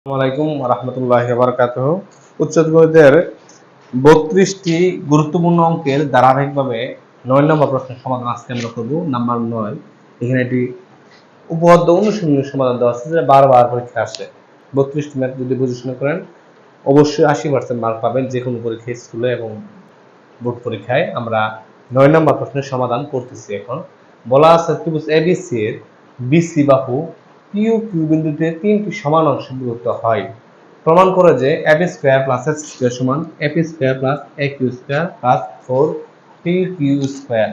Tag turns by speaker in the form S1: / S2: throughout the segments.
S1: আসসালামাইকুম রহমতুল্লাহ বত্রিশটি গুরুত্বপূর্ণ অঙ্কের ধারাবাহিকভাবে নয় নম্বর প্রশ্নের সমাধান আজকে আমরা করব। নাম্বার নয়, এখানে অনুশীলনের সমাধান দেওয়া আছে বারবার পরীক্ষা আসে। বত্রিশটি ম্যাথ যদি করেন, অবশ্যই আশি পার্সেন্ট মার্ক পাবেন যে কোনো পরীক্ষায় স্কুলে এবং বোর্ড পরীক্ষায়। আমরা নয় নম্বর প্রশ্নের সমাধান করতেছি এখন। বলা আছে ত্রিভুজ এবিসি এর বিসি বাহু পিউ কিউ বিন্দুতে তিনটি সমান অংশ বিভক্ত হয়। প্রমাণ করে যে AP square plus X square সমান AP square plus A Q square plus four P Q square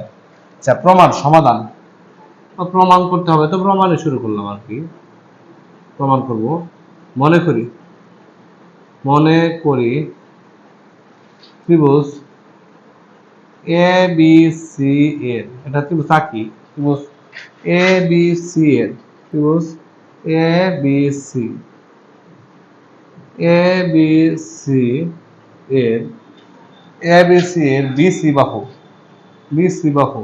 S1: আচ্ছা প্রমাণ, সমাধান। প্রমাণ করতে হবে, তো প্রমাণে শুরু করলাম আর কি। প্রমাণ করব। মনে করি মনে করি ত্রিভুজ এ বি সি এর, এটা ত্রিভুজ আঁকি, ত্রিভুজ এ বি সি এর, ত্রিভুজ A B C A B C এর এ বি সি এর বিসি বাহু। বিসি বাহু।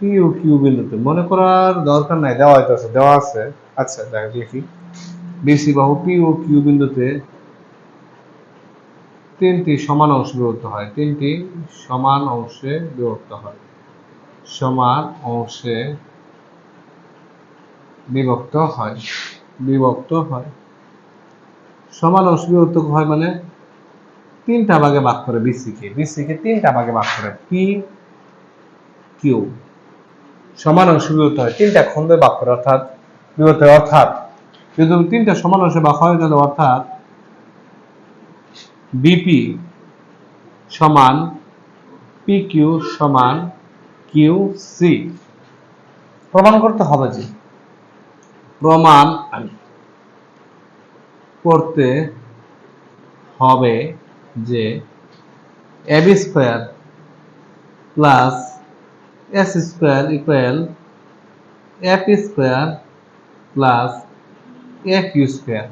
S1: কিউ কিউ বিন্দুতে। মনে করার দরকার নাই, দেওয়া হইতেছে, দেওয়া আছে। আচ্ছা দেখ দেখি। বিসি বাহু পি ও কিউ বিন্দুতে তিনটি সমান অংশ বিভক্ত হয়। তিনটি সমান অংশে বিভক্ত হয়। সমান অংশে বিভক্ত হয় বিভক্ত হয়। সমান অংশ বিভক্ত হয় মানে তিনটা ভাগে ভাগ করে বিসিকে বিসিকে তিনটা ভাগে ভাগ করে পি কিউ সমান অংশ বিভক্ত হয়, তিনটা খণ্ডে ভাগ করে অর্থাৎ বিভক্ত অর্থাৎ যদি তিনটা সমান অংশে ভাগ হয় তাহলে অর্থাৎ বিপি সমান পি কিউ সমান কিউ সি প্রমাণ করতে হবে যে প্রমাণ করতে হবে যে AB square plus S square equal F square plus A Q square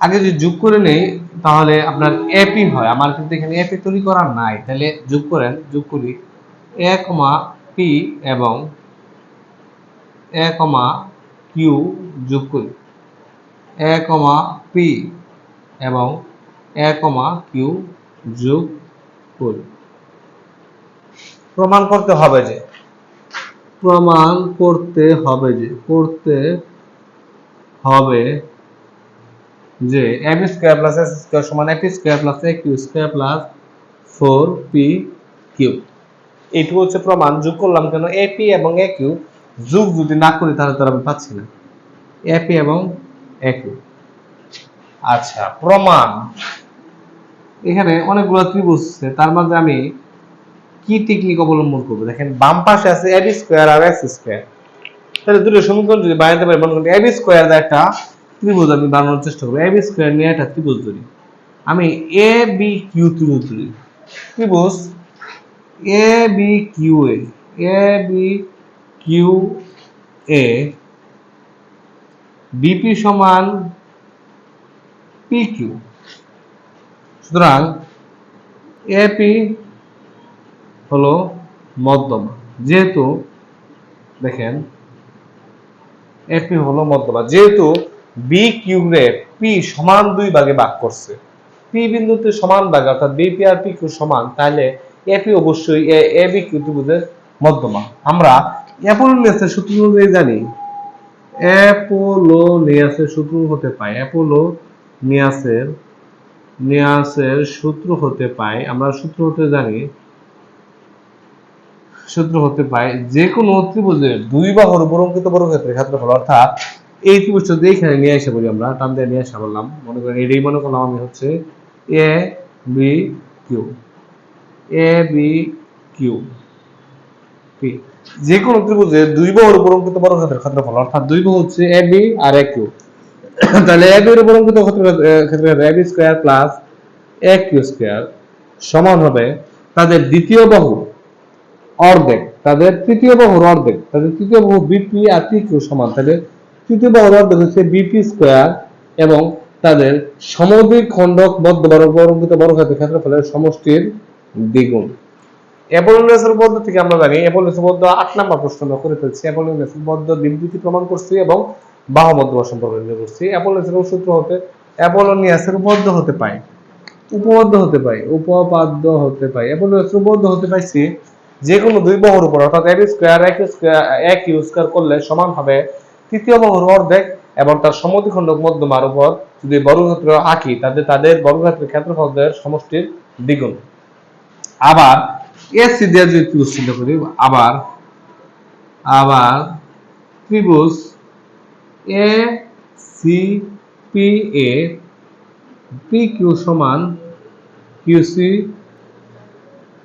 S1: আগে যদি যোগ করে নেই, তাহলে আপনার এপি হয়। আমার কিন্তু এখানে এপি তৈরি করা নাই। তাহলে যোগ করেন, যোগ করি। এ কমা পি এবং এ কমা কিউ যোগ করি। এ কমা পি এবং এ কমা কিউ যোগ করি। প্রমাণ করতে হবে যে। প্রমাণ করতে হবে যে করতে হবে যে M square plus S square সমান AP square plus A Q square plus four P Q এইটুকু হচ্ছে প্রমাণ। যোগ করলাম কেন? এপি এবং এ কিউ যোগ যদি না করি তাহলে তার আমি পাচ্ছি না। এপি এবং এ কিউ আচ্ছা প্রমাণ। এখানে অনেকগুলো ত্রিভুজ তার মাঝে আমি কি টেকনিক অবলম্বন করব? দেখেন, বাম পাশে আছে এবি স্কোয়ার আর এক্স স্কোয়ার তাহলে দুটো সমীকরণ যদি বানাতে পারি, মনে এবি স্কোয়ার একটা ত্রিভুজ আমি বানানোর চেষ্টা করব। এবি স্কোয়ার নিয়ে একটা ত্রিভুজ ধরি। আমি এ বি কিউ ত্রিভুজ ধরি। ত্রিভুজ A B Q A. B Q A BP সমান পি কিউ সুতরাং এপি হলো মধ্যমা। যেহেতু, দেখেন এপি হলো মধ্যমা। যেহেতু বি কিউরে পি সমান দুই ভাগে ভাগ করছে। পি বিন্দুতে সমান ভাগ, অর্থাৎ বিপি আর পি কিউ সমান, তাহলে এপি অবশ্যই এ বি কিউ মধ্যমা। আমরা অ্যাপোলোনিয়াসের সূত্র অনুযায়ী জানি, অ্যাপোলোনিয়াসের সূত্র হতে পায় অ্যাপোলো নিয়াসের নিয়াসের সূত্র হতে পায়, আমরা সূত্র হতে জানি, সূত্র হতে পায় যে কোনো ত্রিভুজের দুই বাহুর উপর অঙ্কিত বর্গক্ষেত্রের ক্ষেত্রফল, অর্থাৎ এই ত্রিভুজটা দিয়ে এখানে নিয়ে এসে বলি আমরা, টান দিয়ে নিয়ে আসা বললাম, মনে করেন এটাই মনে করলাম আমি হচ্ছে A B Q A B Q যে কোনো ত্রিভুজের দুই বাহুর ক্ষেত্রফল, অর্থাৎ দুই বাহু হচ্ছে A, B R A, Q. তাহলে A A B plus A, Q সমান হবে তাদের দ্বিতীয় বাহু অর্ধেক। তাদের তৃতীয় বাহুর অর্ধেক। তাদের তৃতীয় বাহু বিপি আর কিউ সমান। তাহলে তৃতীয় বাহুর অর্ধেক হচ্ছে বিপি স্কোয়ার এবং তাদের বদ্ধ ক্ষেত্রফলের সমষ্টির দ্বিগুণ। অ্যাপোলোনিয়াসের পদ্ধতি থেকে আমরা জানি অ্যাপোলোনিয়াসের পদ্ধতি আট নাম্বার প্রশ্ন আমরা করে ফেলছি। অ্যাপোলোনিয়াসের পদ্ধতি বিবৃতি প্রমাণ করছি এবং বাহু মধ্যমা সম্পর্ক নির্ণয় করছি। অ্যাপোলোনিয়াসের সূত্র হতে, অ্যাপোলোনিয়াসের উপপাদ্য হতে পাই উপপাদ্য হতে পাই উপপাদ্য হতে পাই অ্যাপোলোনিয়াসের উপপাদ্য হতে পাইছি যে কোনো দুই বাহুর উপর, অর্থাৎ এ স্কোয়ার, এক স্কোয়ার, এক ইউ স্কোয়ার করলে সমান হবে তৃতীয় বাহুর অর্ধেক এবং তার সমদ্বিখণ্ডক মধ্যমার উপর যদি বর্গক্ষেত্র আঁকি তাদের তাদের বর্গক্ষেত্রের ক্ষেত্রফলের সমষ্টির দ্বিগুণ। আবার এসি দিয়ে যদি ত্রিভুজ চিন্তা করি। আবার আবার ত্রিভুজ A C P A P Q সমান কিউসি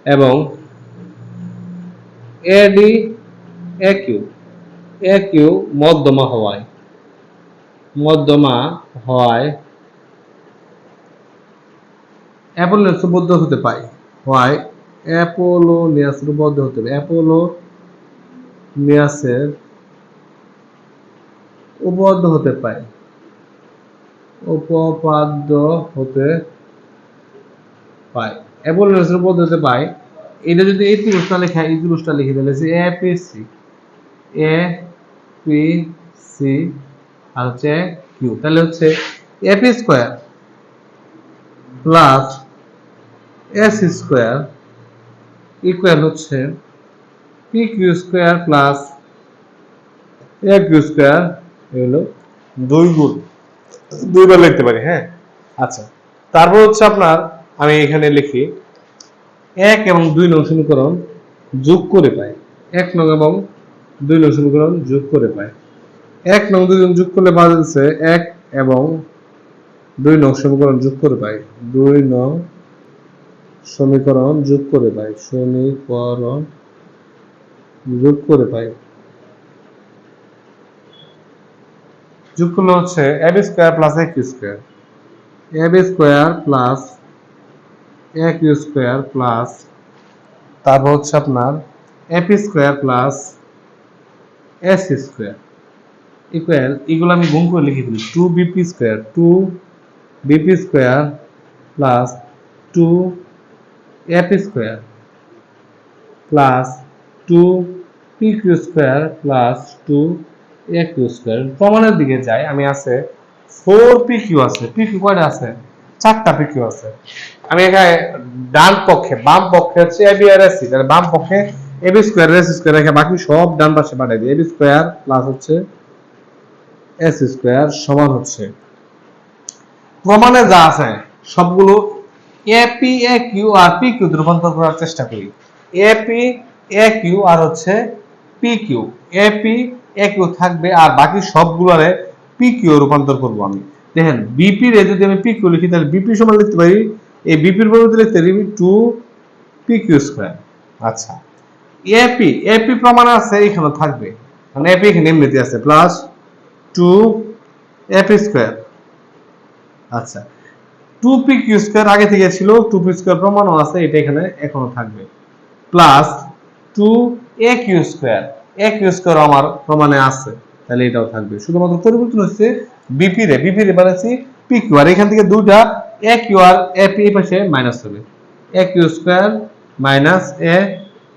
S1: এবং AD A Q A Q মধ্যমা হওয়ায়। মধ্যমা হওয়ায় অ্যাপোলোনিয়াস বদ্ধ হতে পায় হয় অ্যাপোলোনিয়াস বদ্ধ হতে পারে অ্যাপোলো নিয়াসের উপপাদ্য হতে পায় উপপাদ্য হতে পায়। অ্যাপোলোনিয়াসের উপপাদ্য হতে পায়। এটা যদি এই ত্রিভুজটা লেখা, এই ত্রিভুজটা লিখে দিলে যে A P C A P C আর হচ্ছে কিউ তাহলে হচ্ছে A P square plus S square equal হচ্ছে P Q square plus A Q square হলো দুই গুণ। দুইবার লিখতে পারি হ্যাঁ? আচ্ছা তারপর হচ্ছে আপনার আমি এখানে লিখি এক এবং দুই নং সমীকরণ যোগ করে পাই এক নং এবং দুই নং সমীকরণ যোগ করে পাই এক নং দুই যোগ করলে যাচ্ছে এক এবং দুই নং সমীকরণ যোগ করে পাই দুই নং সমীকরণ যোগ করে পাই সমীকরণ যোগ করে পাই। যোগ করলে হচ্ছে A B square plus A Q square A B square plus A Q square plus তারপর হচ্ছে আপনার A P square plus S square equal এগুলো আমি গুণ করে লিখে দিই two BP square two BP square plus two AP square plus two P Q square plus two A Q square দিকে যাই, আমি আছে ফোর পি আছে। পি কিউ আছে? চারটা পি আছে। আমি এখানে ডান পক্ষে, বাম পক্ষে হচ্ছে এ বি আর এস তাহলে বাম পক্ষে A B square S square রেখে বাকি সব ডান পাশে পাঠিয়ে দিই। এ বি স্কোয়ার প্লাস হচ্ছে এস স্কোয়ার সমান হচ্ছে। প্রমাণে যা আছে, সবগুলো এপি এ কিউ আর পি কিউ রূপান্তর করার চেষ্টা করি। এপি এ কিউ আর হচ্ছে P Q AP A Q থাকবে আর বাকি সবগুলোরে পি কিউ রূপান্তর করব আমি। দেখেন বিপি রে যদি আমি পি কিউ লিখি, তাহলে বিপি সমান লিখতে পারি, এই বিপির পরিবর্তে লিখতে পারি টু পি কিউ স্কোয়ার আচ্ছা। এপি এপি প্রমাণ আছে এখানে থাকবে। মানে এপি এখানে এমনিতে আছে প্লাস টু এপি স্কোয়ার আচ্ছা। টু পি কিউ স্কোয়ার আগে থেকে ছিল টু পি স্কোয়ার প্রমাণও আছে, এটা এখানে এখনও থাকবে। Plus two A Q square A Q square আমার প্রমাণে আছে, তাহলে এটাও থাকবে। শুধুমাত্র পরিবর্তন হচ্ছে বিপি রে বিপি রে বানাচ্ছি পি কিউ আর এখান থেকে দুইটা এ কিউ আর এ পি এই পাশে মাইনাস হবে। A Q square minus A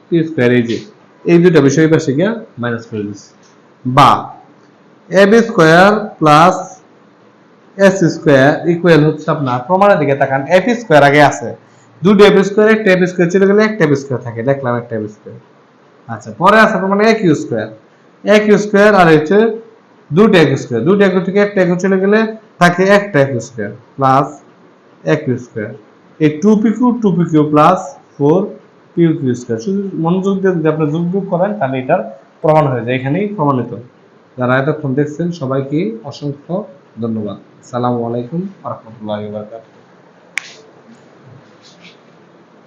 S1: P square এই যে, এই দুইটা বিষয় এই পাশে গিয়া মাইনাস করে দিচ্ছি। বা A B square plus S square equal হচ্ছে আপনার প্রমাণের দিকে তাকান এফ স্কোয়ার আগে আছে। দুটো এফ স্কোয়ার একটা এফ স্কোয়ার চলে গেলে একটা এফ স্কোয়ার থাকে। দেখলাম একটা এফ স্কোয়ার আচ্ছা পরে আছে প্রমাণে এক ইউ স্কোয়ার এক ইউ স্কোয়ার আর হচ্ছে দুটো এক স্কোয়ার দুটো এক থেকে একটা এক চলে গেলে থাকে একটা এক স্কোয়ার প্লাস এক ইউ স্কোয়ার এই two P Q two P Q plus four P Q square শুধু মনোযোগ দিয়ে যদি আপনি যোগ যোগ করেন, তাহলে এটার প্রমাণ হয়ে যায়। এখানেই প্রমাণিত। যারা এতক্ষণ দেখছেন, সবাইকে অসংখ্য ধন্যবাদ। সালামু আলাইকুম রহমতুল্লাহ বারকাত